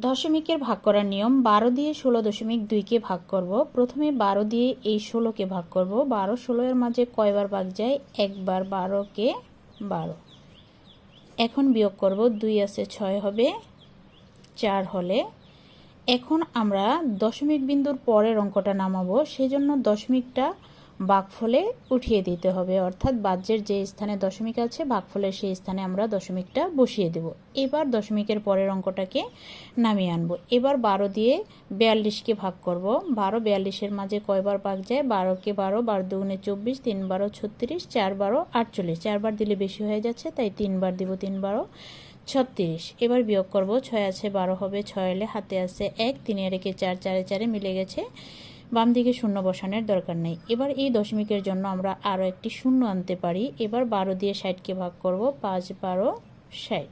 দশমিকের ভাগ করার নিয়ম, বারো দিয়ে ষোলো দশমিক দুইকে ভাগ করব। প্রথমে বারো দিয়ে এই ষোলোকে ভাগ করব। বারো ষোলো এর মাঝে কয়বার ভাগ যায়? একবার বারোকে বারো। এখন বিয়োগ করব, দুই আছে ছয় হবে, চার হলে। এখন আমরা দশমিক বিন্দুর পরের অঙ্কটা নামাবো। সেজন্য দশমিকটা ভাগফলে উঠিয়ে দিতে হবে। অর্থাৎ বাজ্যের যে স্থানে দশমিক আছে ভাগফলের সেই স্থানে আমরা দশমিকটা বসিয়ে দেব। এবার দশমিকের পরের অঙ্কটাকে নামিয়ে আনব। এবার বারো দিয়ে বিয়াল্লিশকে ভাগ করব। বারো বিয়াল্লিশের মাঝে কয়বার ভাগ যায়? বারোকে বারো বারো দুগুণে চব্বিশ, তিন বারো ছত্রিশ, চার বারো আটচল্লিশ। চারবার দিলে বেশি হয়ে যাচ্ছে, তাই তিনবার দিব তিন বারো ছত্রিশ। এবার বিয়োগ করব, ছয় আছে বারো হবে, ছয় এলে হাতে আছে এক, তিনে রেখে চার, চারে চারে মিলে গেছে বাম দিকে শূন্য বসানোর দরকার নেই। এবার এই দশমিকের জন্য আমরা আরও একটি শূন্য আনতে পারি। এবার বারো দিয়ে ষাটকে ভাগ করব, পাঁচ বারো ষাট।